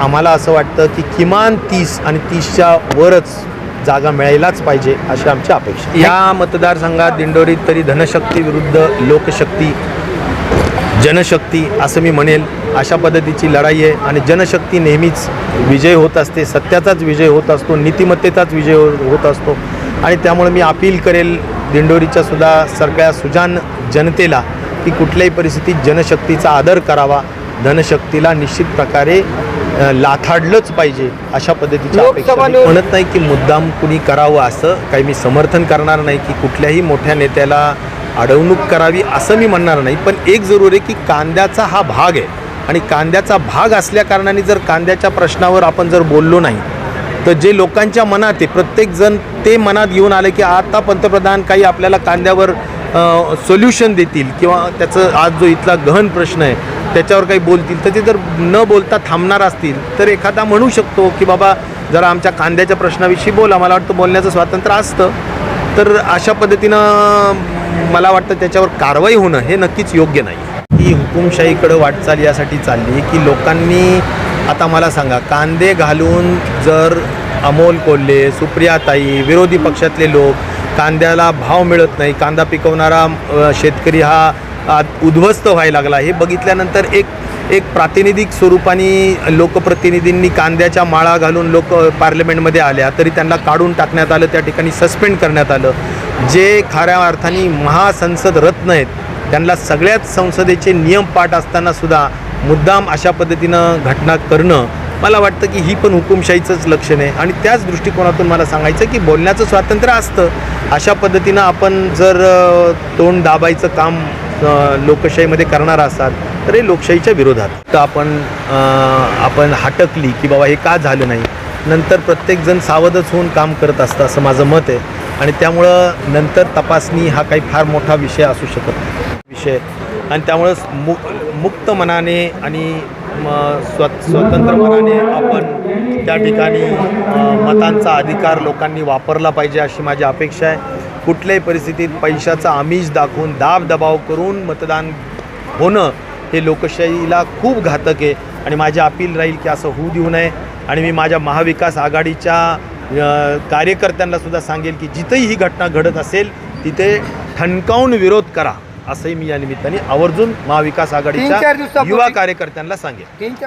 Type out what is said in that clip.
आम्हाला असं वाटतं की किमान तीस आणि तीसच्या वरच जागा मिळायलाच पाहिजे अशी आमची अपेक्षा या मतदारसंघात दिंडोरीत तरी धनशक्ती विरुद्ध लोकशक्ती जनशक्ती असं मी म्हणेल अशा पद्धतीची लढाई आहे. आणि जनशक्ती नेहमीच विजय होत असते. सत्याचाच विजय होत असतो. नीतिमत्तेचाच विजय हो- होत असतो. आणि त्यामुळे मी अपील करेल दिंडोरीच्या सुद्धा सगळ्या सुजान जनतेला की कुठल्याही परिस्थितीत जनशक्तीचा आदर करावा. धनशक्तीला निश्चित प्रकारे लाथाडलंच पाहिजे अशा पद्धतीची अपेक्षा म्हणत नाही की मुद्दाम कुणी करावं असं काही मी समर्थन करणार नाही की कुठल्याही मोठ्या नेत्याला अडवणूक करावी असं मी म्हणणार नाही. पण एक जरूर आहे की कांद्याचा हा भाग आहे. आणि कांद्याचा भाग असल्याकारणाने जर कांद्याच्या प्रश्नावर आपण जर बोललो नाही तर जे लोकांच्या मनात आहे प्रत्येकजण ते मनात घेऊन आले की आता पंतप्रधान काही आपल्याला कांद्यावर सोल्युशन देतील किंवा त्याचं आज जो इथला गहन प्रश्न आहे त्याच्यावर काही बोलतील तर ते जर न बोलता थांबणार असतील तर एखादा म्हणू शकतो की बाबा जरा आमच्या कांद्याच्या प्रश्नाविषयी बोला. मला वाटतं बोलण्याचं स्वातंत्र्य असतं. तर अशा पद्धतीनं मला वाटतं त्याच्यावर कारवाई होणं हे नक्कीच योग्य नाही. ही हुकुमशाहीकडं वाटचाल यासाठी चालली की लोकांनी आता मला सांगा कांदे घालून जर अमोल कोल्हे सुप्रियाताई विरोधी पक्षातले लोक कांद्याला भाव मिळत नाही. कांदा पिकवणारा शेतकरी हा उद्ध्वस्त व्हायला लागला हे बघितल्यानंतर एक एक प्रातिनिधिक स्वरूपाने लोकप्रतिनिधींनी कांद्याच्या माळा घालून लोक पार्लमेंटमध्ये आल्या. तरी त्यांना काढून टाकण्यात आलं त्या ठिकाणी सस्पेंड करण्यात आलं. जे खऱ्या अर्थाने महासंसद रत्न आहेत त्यांना सगळ्याच संसदेचे नियम पाठ असताना सुद्धा मुद्दाम अशा पद्धतीनं घटना करणं मला वाटतं की ही पण हुकुमशाहीचंच लक्षण आहे. आणि त्याच दृष्टिकोनातून मला सांगायचं की बोलण्याचं स्वातंत्र्य असतं. अशा पद्धतीनं आपण जर तोंड दाबायचं काम लोकशाहीमध्ये करणार असाल तर हे लोकशाहीच्या विरोधात. तर आपण आपण हटकली की बाबा हे का झालं नाही? नंतर प्रत्येकजण सावधच होऊन काम करत असतं असं माझं मत आहे. आणि त्यामुळं नंतर तपासणी हा काही फार मोठा विषय असू शकत विषय. आणि त्यामुळं मु मुक्त मनाने आणि मग स्व स्वतंत्र मनाने आपण त्या ठिकाणी मतांचा अधिकार लोकांनी वापरला पाहिजे अशी माझी अपेक्षा आहे. कुठल्याही परिस्थितीत पैशाचा आमिष दाखवून दाब दबाव करून मतदान होणं हे लोकशाहीला खूप घातक आहे आणि माझी अपील राहील की असं होऊ देऊ नये. आणि मी माझ्या महाविकास आघाडीच्या कार्यकर्त्यांनासुद्धा कार्यकर्त्यांना सुद्धा सांगेल की जिथेही ही घटना घडत असेल तिथे ठणकावून विरोध करा. असंही मी या निमित्ताने आवर्जून महाविकास तीन चार आघाडीच्या दिवसापूर्वी- युवा कार्यकर्त्यांना सांगेल तीन